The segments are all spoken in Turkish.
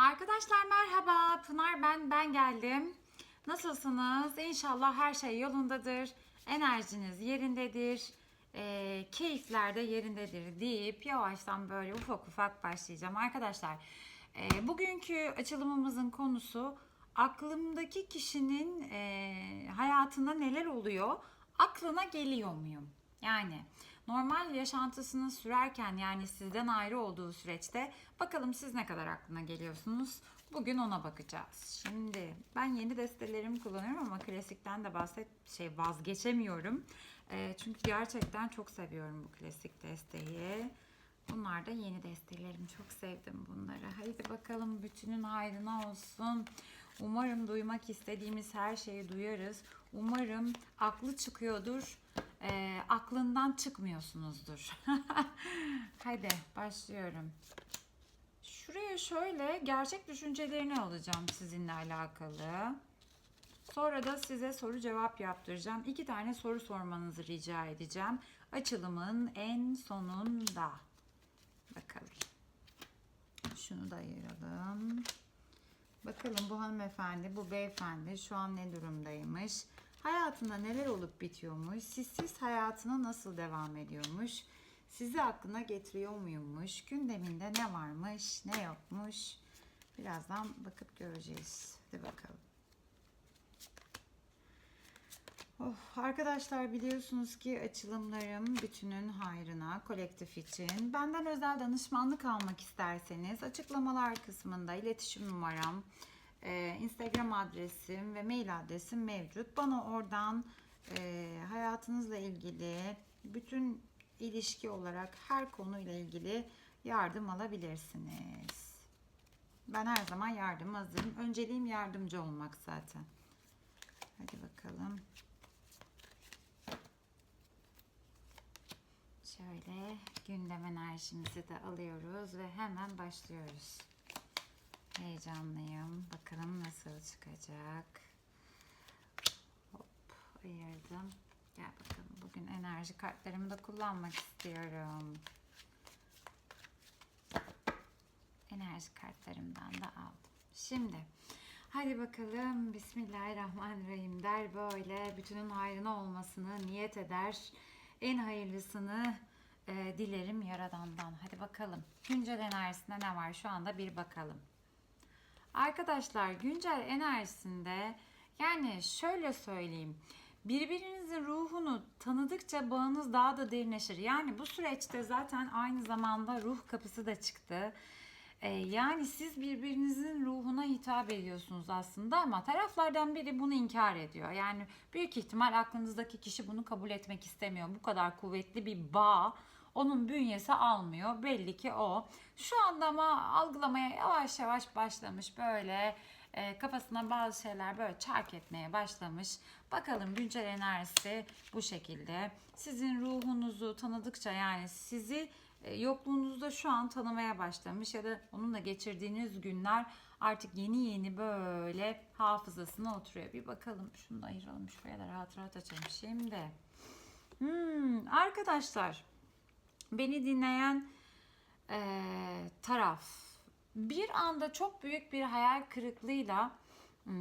Arkadaşlar merhaba. Pınar ben, ben geldim. Nasılsınız? İnşallah her şey yolundadır. Enerjiniz yerindedir. E, keyifler de yerindedir deyip yavaştan böyle ufak ufak başlayacağım. Arkadaşlar e, bugünkü açılımımızın konusu aklımdaki kişinin e, hayatında neler oluyor? Aklına geliyor muyum? Yani normal yaşantısını sürerken yani sizden ayrı olduğu süreçte bakalım siz ne kadar aklına geliyorsunuz. Bugün ona bakacağız. Şimdi ben yeni destelerimi kullanıyorum ama klasikten de bahset şey vazgeçemiyorum. Ee, çünkü gerçekten çok seviyorum bu klasik desteği. Bunlar da yeni destelerim. Çok sevdim bunları. Haydi bakalım bütünün hayrına olsun. Umarım duymak istediğimiz her şeyi duyarız. Umarım aklı çıkıyordur. Ee, aklından çıkmıyorsunuzdur. Haydi başlıyorum. Şuraya şöyle gerçek düşüncelerini alacağım sizinle alakalı. Sonra da size soru cevap yaptıracağım. İki tane soru sormanızı rica edeceğim. Açılımın en sonunda. Bakalım. Şunu da ayıralım. Bakalım bu hanımefendi, bu beyefendi şu an ne durumdaymış? Hayatında neler olup bitiyormuş? Sizsiz hayatına nasıl devam ediyormuş? Sizi aklına getiriyor muymuş? Gündeminde ne varmış, ne yokmuş? Birazdan bakıp göreceğiz. Hadi bakalım. Of, arkadaşlar biliyorsunuz ki açılımlarım bütünün hayrına, kolektif için. Benden özel danışmanlık almak isterseniz açıklamalar kısmında iletişim numaram, e, Instagram adresim ve mail adresim mevcut. Bana oradan e, hayatınızla ilgili bütün ilişki olarak her konuyla ilgili yardım alabilirsiniz. Ben her zaman yardım hazırım. Önceliğim yardımcı olmak zaten. Hadi bakalım. Şöyle gündem enerjimizi de alıyoruz ve hemen başlıyoruz. Heyecanlıyım. Bakalım nasıl çıkacak. Hop ayırdım. Gel bakalım. Bugün enerji kartlarımı da kullanmak istiyorum. Enerji kartlarımdan da aldım. Şimdi hadi bakalım Bismillahirrahmanirrahim der böyle bütünün hayrına olmasını niyet eder. En hayırlısını e, dilerim Yaradan'dan. Hadi bakalım. Güncel enerjisinde ne var şu anda bir bakalım. Arkadaşlar güncel enerjisinde yani şöyle söyleyeyim. Birbirinizin ruhunu tanıdıkça bağınız daha da derinleşir. Yani bu süreçte zaten aynı zamanda ruh kapısı da çıktı. Ee, yani siz birbirinizin ruhuna hitap ediyorsunuz aslında ama taraflardan biri bunu inkar ediyor. Yani büyük ihtimal aklınızdaki kişi bunu kabul etmek istemiyor. Bu kadar kuvvetli bir bağ onun bünyesi almıyor. Belli ki o. Şu anda ama algılamaya yavaş yavaş başlamış böyle e, kafasına bazı şeyler böyle çark etmeye başlamış. Bakalım güncel enerjisi bu şekilde. Sizin ruhunuzu tanıdıkça yani sizi e, yokluğunuzda şu an tanımaya başlamış ya da onunla geçirdiğiniz günler artık yeni yeni böyle hafızasına oturuyor. Bir bakalım şunu da ayıralım şuraya da rahat rahat açalım şimdi. Hmm, arkadaşlar beni dinleyen e, taraf bir anda çok büyük bir hayal kırıklığıyla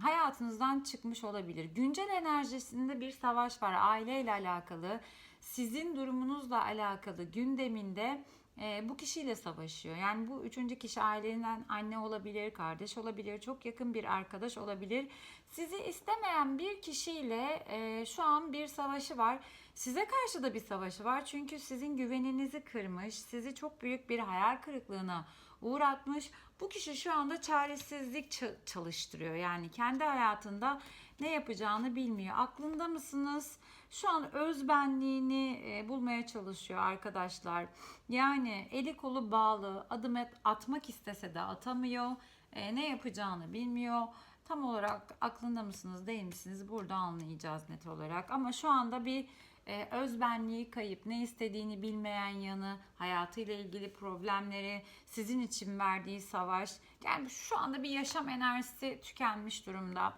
hayatınızdan çıkmış olabilir. Güncel enerjisinde bir savaş var aileyle alakalı. Sizin durumunuzla alakalı gündeminde e, bu kişiyle savaşıyor. Yani bu üçüncü kişi ailenden anne olabilir, kardeş olabilir, çok yakın bir arkadaş olabilir. Sizi istemeyen bir kişiyle e, şu an bir savaşı var. Size karşı da bir savaşı var. Çünkü sizin güveninizi kırmış, sizi çok büyük bir hayal kırıklığına uğratmış. Bu kişi şu anda çaresizlik çalıştırıyor. Yani kendi hayatında ne yapacağını bilmiyor. Aklında mısınız? Şu an özbenliğini e, bulmaya çalışıyor arkadaşlar. Yani eli kolu bağlı, adım atmak istese de atamıyor. E, ne yapacağını bilmiyor. Tam olarak aklında mısınız değil misiniz? Burada anlayacağız net olarak. Ama şu anda bir e, özbenliği kayıp, ne istediğini bilmeyen yanı, hayatıyla ilgili problemleri, sizin için verdiği savaş. Yani şu anda bir yaşam enerjisi tükenmiş durumda.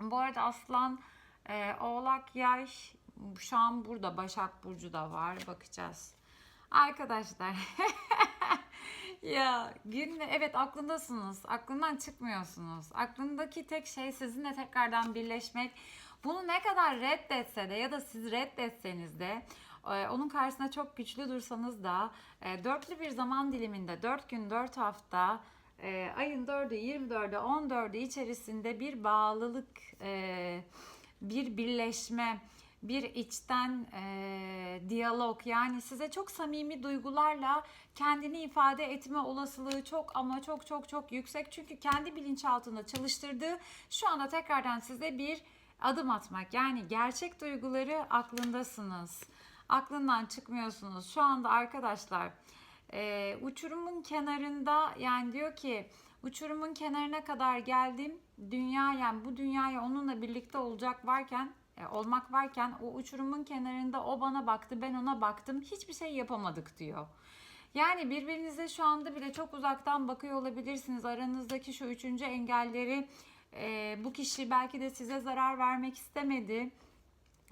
Bu arada Aslan, e, Oğlak, Yay şu an burada. Başak Burcu da var. Bakacağız. Arkadaşlar Ya günle evet aklındasınız. Aklından çıkmıyorsunuz. Aklındaki tek şey sizinle tekrardan birleşmek. Bunu ne kadar reddetse de ya da siz reddetseniz de e, onun karşısında çok güçlü dursanız da e, dörtlü bir zaman diliminde 4 gün 4 hafta e, ayın 4'ü 24'ü 14'ü içerisinde bir bağlılık bir birleşme bir içten e, diyalog yani size çok samimi duygularla kendini ifade etme olasılığı çok ama çok çok çok yüksek. Çünkü kendi bilinçaltında çalıştırdığı şu anda tekrardan size bir adım atmak. Yani gerçek duyguları aklındasınız. Aklından çıkmıyorsunuz. Şu anda arkadaşlar e, uçurumun kenarında yani diyor ki uçurumun kenarına kadar geldim. Dünya yani bu dünyaya onunla birlikte olacak varken e, olmak varken o uçurumun kenarında o bana baktı ben ona baktım hiçbir şey yapamadık diyor. Yani birbirinize şu anda bile çok uzaktan bakıyor olabilirsiniz. Aranızdaki şu üçüncü engelleri e, bu kişi belki de size zarar vermek istemedi.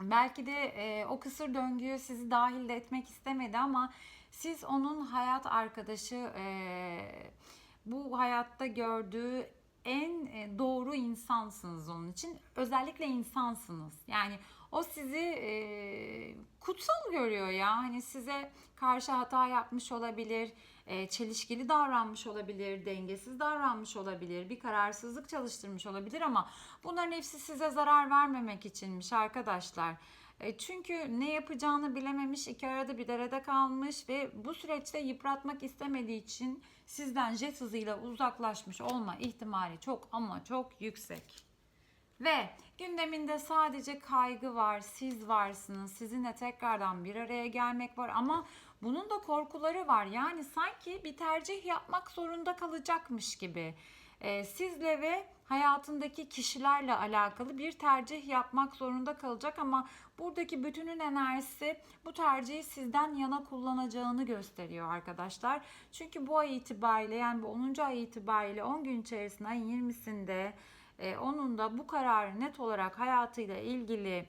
Belki de e, o kısır döngüyü sizi dahil de etmek istemedi ama siz onun hayat arkadaşı e, bu hayatta gördüğü en e, doğru insansınız onun için. Özellikle insansınız. Yani o sizi e, kutsal görüyor ya. Hani size karşı hata yapmış olabilir, e, çelişkili davranmış olabilir, dengesiz davranmış olabilir, bir kararsızlık çalıştırmış olabilir ama bunların hepsi size zarar vermemek içinmiş arkadaşlar. E, çünkü ne yapacağını bilememiş, iki arada bir derede kalmış ve bu süreçte yıpratmak istemediği için sizden jet hızıyla uzaklaşmış olma ihtimali çok ama çok yüksek. Ve gündeminde sadece kaygı var, siz varsınız, sizinle tekrardan bir araya gelmek var ama bunun da korkuları var. Yani sanki bir tercih yapmak zorunda kalacakmış gibi. Ee, sizle ve hayatındaki kişilerle alakalı bir tercih yapmak zorunda kalacak ama buradaki bütünün enerjisi bu tercihi sizden yana kullanacağını gösteriyor arkadaşlar. Çünkü bu ay itibariyle yani bu 10. ay itibariyle 10 gün içerisinde ayın 20'sinde e, onun da bu kararı net olarak hayatıyla ilgili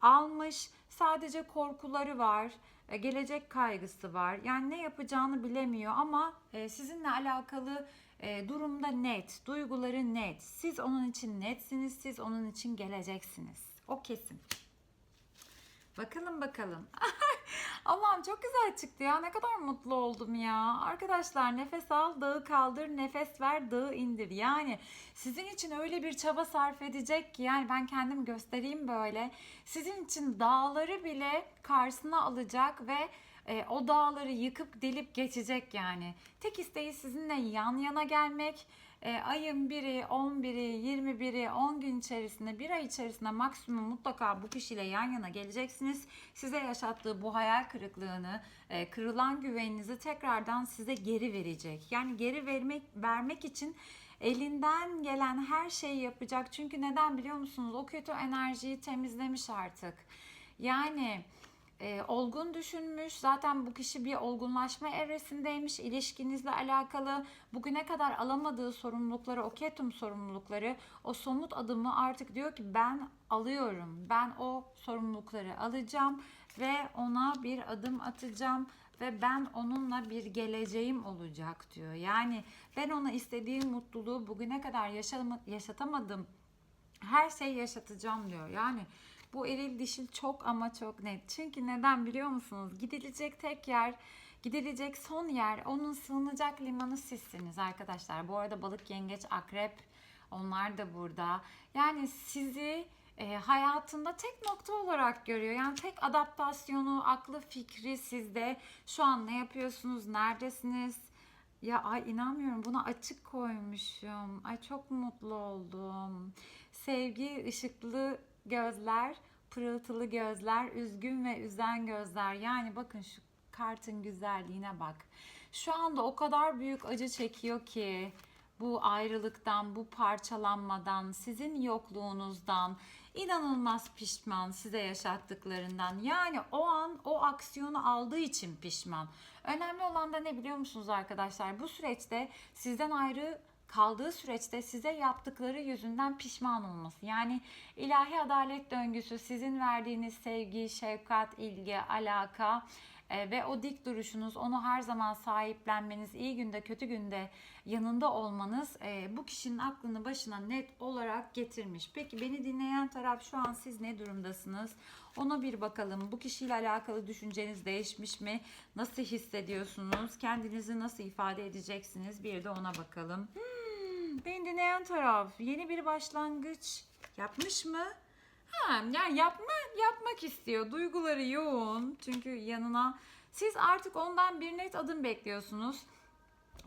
almış. Sadece korkuları var, e, gelecek kaygısı var. Yani ne yapacağını bilemiyor ama e, sizinle alakalı e, durumda net, duyguları net. Siz onun için netsiniz, siz onun için geleceksiniz. O kesin. Bakalım bakalım. Allah'ım çok güzel çıktı ya. Ne kadar mutlu oldum ya. Arkadaşlar nefes al, dağı kaldır, nefes ver, dağı indir. Yani sizin için öyle bir çaba sarf edecek ki yani ben kendim göstereyim böyle. Sizin için dağları bile karşısına alacak ve e, o dağları yıkıp delip geçecek yani. Tek isteği sizinle yan yana gelmek. E, ayın 1'i, 11'i, 21'i, 10 gün içerisinde, bir ay içerisinde maksimum mutlaka bu kişiyle yan yana geleceksiniz. Size yaşattığı bu hayal kırıklığını, e, kırılan güveninizi tekrardan size geri verecek. Yani geri vermek vermek için elinden gelen her şeyi yapacak. Çünkü neden biliyor musunuz? O kötü enerjiyi temizlemiş artık. Yani e, olgun düşünmüş. Zaten bu kişi bir olgunlaşma evresindeymiş. İlişkinizle alakalı bugüne kadar alamadığı sorumlulukları, o ketum sorumlulukları, o somut adımı artık diyor ki ben alıyorum. Ben o sorumlulukları alacağım ve ona bir adım atacağım ve ben onunla bir geleceğim olacak diyor. Yani ben ona istediğim mutluluğu bugüne kadar yaşatamadım. Her şeyi yaşatacağım diyor. Yani bu eril dişil çok ama çok net. Çünkü neden biliyor musunuz? Gidilecek tek yer, gidilecek son yer, onun sığınacak limanı sizsiniz arkadaşlar. Bu arada balık, yengeç, akrep onlar da burada. Yani sizi e, hayatında tek nokta olarak görüyor. Yani tek adaptasyonu, aklı, fikri sizde. Şu an ne yapıyorsunuz, neredesiniz? Ya ay inanmıyorum buna açık koymuşum. Ay çok mutlu oldum. Sevgi, ışıklı gözler, pırıltılı gözler, üzgün ve üzen gözler. Yani bakın şu kartın güzelliğine bak. Şu anda o kadar büyük acı çekiyor ki bu ayrılıktan, bu parçalanmadan, sizin yokluğunuzdan inanılmaz pişman size yaşattıklarından. Yani o an o aksiyonu aldığı için pişman. Önemli olan da ne biliyor musunuz arkadaşlar? Bu süreçte sizden ayrı kaldığı süreçte size yaptıkları yüzünden pişman olması. Yani ilahi adalet döngüsü sizin verdiğiniz sevgi, şefkat, ilgi, alaka e, ve o dik duruşunuz, onu her zaman sahiplenmeniz, iyi günde kötü günde yanında olmanız e, bu kişinin aklını başına net olarak getirmiş. Peki beni dinleyen taraf şu an siz ne durumdasınız? Ona bir bakalım. Bu kişiyle alakalı düşünceniz değişmiş mi? Nasıl hissediyorsunuz? Kendinizi nasıl ifade edeceksiniz? Bir de ona bakalım. Hmm, beni dinleyen taraf yeni bir başlangıç yapmış mı? Ha, yani yapma, yapmak istiyor. Duyguları yoğun. Çünkü yanına siz artık ondan bir net adım bekliyorsunuz.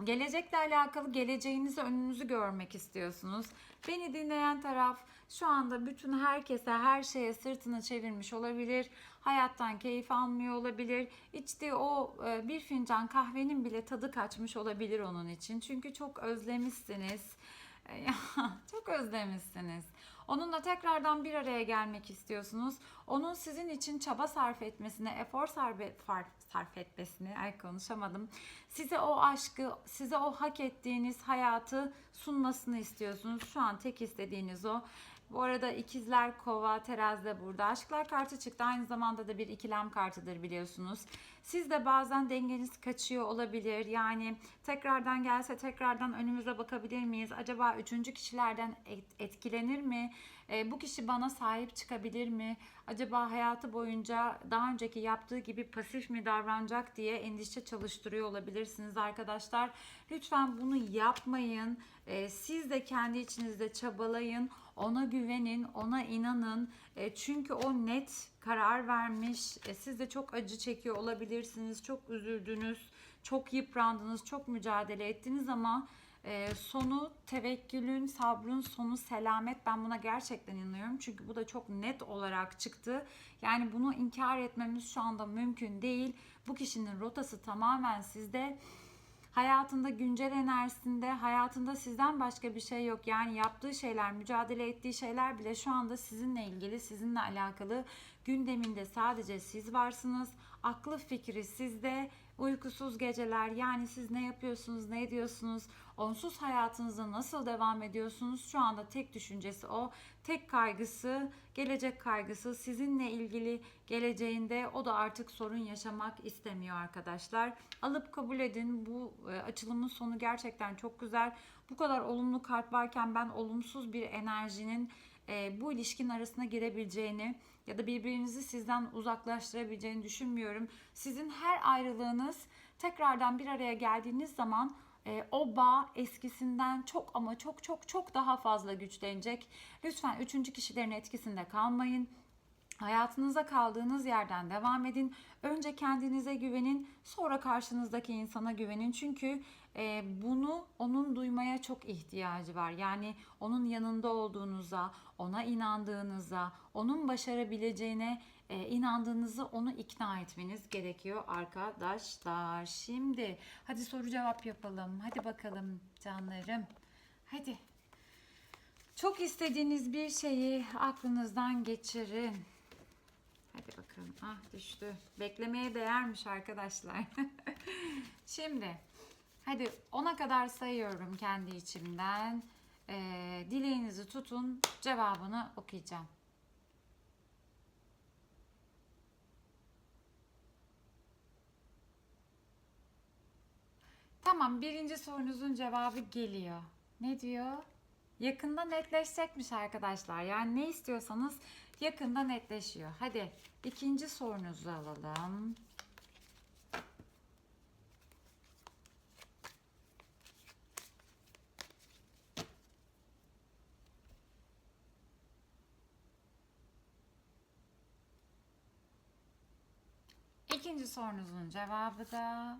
Gelecekle alakalı geleceğinizi önünüzü görmek istiyorsunuz. Beni dinleyen taraf şu anda bütün herkese her şeye sırtını çevirmiş olabilir. Hayattan keyif almıyor olabilir. İçtiği o e, bir fincan kahvenin bile tadı kaçmış olabilir onun için. Çünkü çok özlemişsiniz. E, çok özlemişsiniz. Onunla tekrardan bir araya gelmek istiyorsunuz. Onun sizin için çaba sarf etmesine, efor sarf, sarf, etmesini, ay konuşamadım. Size o aşkı, size o hak ettiğiniz hayatı sunmasını istiyorsunuz. Şu an tek istediğiniz o. Bu arada ikizler, kova, terazi de burada. Aşklar kartı çıktı. Aynı zamanda da bir ikilem kartıdır biliyorsunuz. Siz de bazen dengeniz kaçıyor olabilir. Yani tekrardan gelse tekrardan önümüze bakabilir miyiz? Acaba üçüncü kişilerden et- etkilenir mi? E, bu kişi bana sahip çıkabilir mi? Acaba hayatı boyunca daha önceki yaptığı gibi pasif mi davranacak diye endişe çalıştırıyor olabilirsiniz arkadaşlar. Lütfen bunu yapmayın. E, siz de kendi içinizde çabalayın. Ona güvenin, ona inanın. E, çünkü o net karar vermiş. E, siz de çok acı çekiyor olabilirsiniz. Çok üzüldünüz, çok yıprandınız, çok mücadele ettiniz ama e, sonu tevekkülün, sabrın sonu selamet. Ben buna gerçekten inanıyorum. Çünkü bu da çok net olarak çıktı. Yani bunu inkar etmemiz şu anda mümkün değil. Bu kişinin rotası tamamen sizde hayatında güncel enerjisinde hayatında sizden başka bir şey yok. Yani yaptığı şeyler, mücadele ettiği şeyler bile şu anda sizinle ilgili, sizinle alakalı gündeminde sadece siz varsınız. Aklı fikri sizde. Uykusuz geceler yani siz ne yapıyorsunuz, ne ediyorsunuz, onsuz hayatınıza nasıl devam ediyorsunuz? Şu anda tek düşüncesi o. Tek kaygısı, gelecek kaygısı sizinle ilgili geleceğinde o da artık sorun yaşamak istemiyor arkadaşlar. Alıp kabul edin. Bu e, açılımın sonu gerçekten çok güzel. Bu kadar olumlu kart varken ben olumsuz bir enerjinin e, bu ilişkin arasına girebileceğini ya da birbirinizi sizden uzaklaştırabileceğini düşünmüyorum. Sizin her ayrılığınız tekrardan bir araya geldiğiniz zaman e, o bağ eskisinden çok ama çok çok çok daha fazla güçlenecek. Lütfen üçüncü kişilerin etkisinde kalmayın. Hayatınıza kaldığınız yerden devam edin. Önce kendinize güvenin, sonra karşınızdaki insana güvenin. Çünkü e, bunu onun duymaya çok ihtiyacı var. Yani onun yanında olduğunuza, ona inandığınıza, onun başarabileceğine e, inandığınızı onu ikna etmeniz gerekiyor arkadaşlar. Şimdi hadi soru cevap yapalım. Hadi bakalım canlarım. Hadi. Çok istediğiniz bir şeyi aklınızdan geçirin. Hadi bakalım. Ah düştü. Beklemeye değermiş arkadaşlar. Şimdi hadi ona kadar sayıyorum kendi içimden. Ee, dileğinizi tutun. Cevabını okuyacağım. Tamam birinci sorunuzun cevabı geliyor. Ne diyor? Yakında netleşecekmiş arkadaşlar. Yani ne istiyorsanız yakında netleşiyor. Hadi ikinci sorunuzu alalım. İkinci sorunuzun cevabı da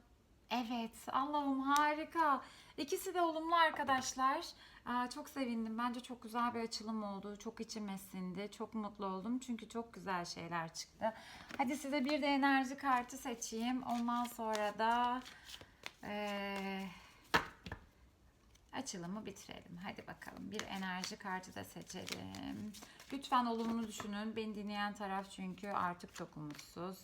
evet. Allah'ım harika. İkisi de olumlu arkadaşlar. Aa, çok sevindim. Bence çok güzel bir açılım oldu. Çok içime sindi. Çok mutlu oldum. Çünkü çok güzel şeyler çıktı. Hadi size bir de enerji kartı seçeyim. Ondan sonra da eee, açılımı bitirelim. Hadi bakalım. Bir enerji kartı da seçelim. Lütfen olumlu düşünün. Beni dinleyen taraf çünkü artık çok umutsuz.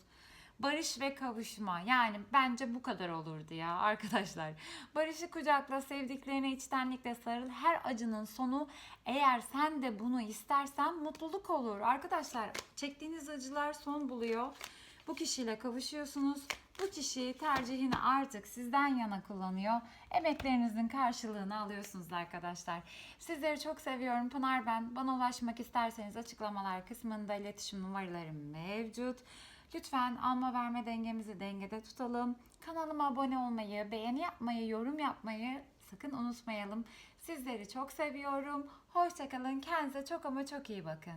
Barış ve kavuşma. Yani bence bu kadar olurdu ya arkadaşlar. Barışı kucakla, sevdiklerine içtenlikle sarıl. Her acının sonu eğer sen de bunu istersen mutluluk olur. Arkadaşlar çektiğiniz acılar son buluyor. Bu kişiyle kavuşuyorsunuz. Bu kişi tercihini artık sizden yana kullanıyor. Emeklerinizin karşılığını alıyorsunuz arkadaşlar. Sizleri çok seviyorum. Pınar ben. Bana ulaşmak isterseniz açıklamalar kısmında iletişim numaralarım mevcut. Lütfen alma verme dengemizi dengede tutalım. Kanalıma abone olmayı, beğeni yapmayı, yorum yapmayı sakın unutmayalım. Sizleri çok seviyorum. Hoşçakalın. Kendinize çok ama çok iyi bakın.